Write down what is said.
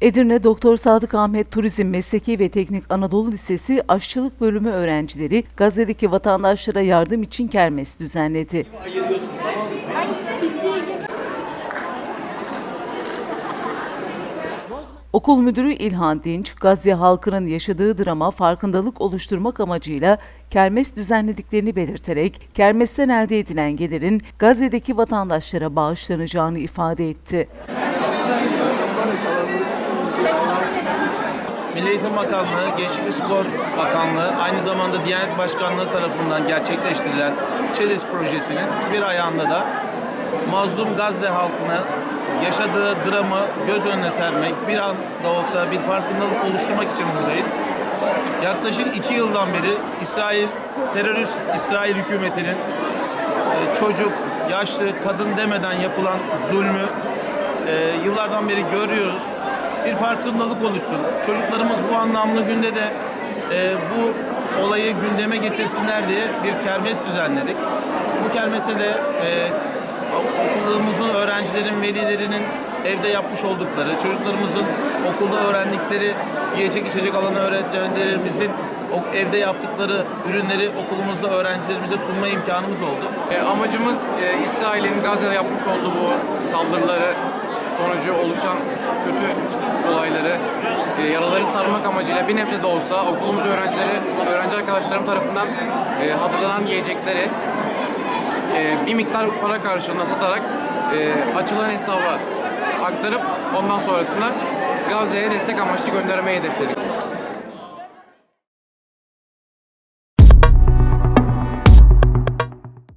Edirne Doktor Sadık Ahmet Turizm Mesleki ve Teknik Anadolu Lisesi Aşçılık Bölümü öğrencileri Gazze'deki vatandaşlara yardım için kermes düzenledi. Okul müdürü İlhan Dinç, Gazze halkının yaşadığı drama farkındalık oluşturmak amacıyla kermes düzenlediklerini belirterek, kermesten elde edilen gelirin Gazze'deki vatandaşlara bağışlanacağını ifade etti. Milli Eğitim Bakanlığı, Gençlik ve Spor Bakanlığı, aynı zamanda Diyanet Başkanlığı tarafından gerçekleştirilen ÇEDES projesinin bir ayağında da mazlum Gazze halkını yaşadığı dramı göz önüne sermek, bir an da olsa bir farkındalık oluşturmak için buradayız. Yaklaşık iki yıldan beri İsrail, terörist İsrail hükümetinin e, çocuk, yaşlı, kadın demeden yapılan zulmü e, yıllardan beri görüyoruz. Bir farkındalık oluşsun. Çocuklarımız bu anlamlı günde de e, bu olayı gündeme getirsinler diye bir kermes düzenledik. Bu kermese de okulumuzun öğrencilerin, velilerinin evde yapmış oldukları, çocuklarımızın okulda öğrendikleri yiyecek içecek alan öğrencilerimizin o- evde yaptıkları ürünleri okulumuzda öğrencilerimize sunma imkanımız oldu. E, amacımız e, İsrail'in Gazze'de yapmış olduğu bu saldırıları sonucu oluşan kötü olayları, e, yaraları sarmak amacıyla bir nebze de olsa okulumuz öğrencileri, öğrenci arkadaşlarım tarafından e, hazırlanan yiyecekleri e, bir miktar para karşılığında satarak e, açılan hesaba aktarıp ondan sonrasında Gazze'ye destek amaçlı göndermeyi hedefledik.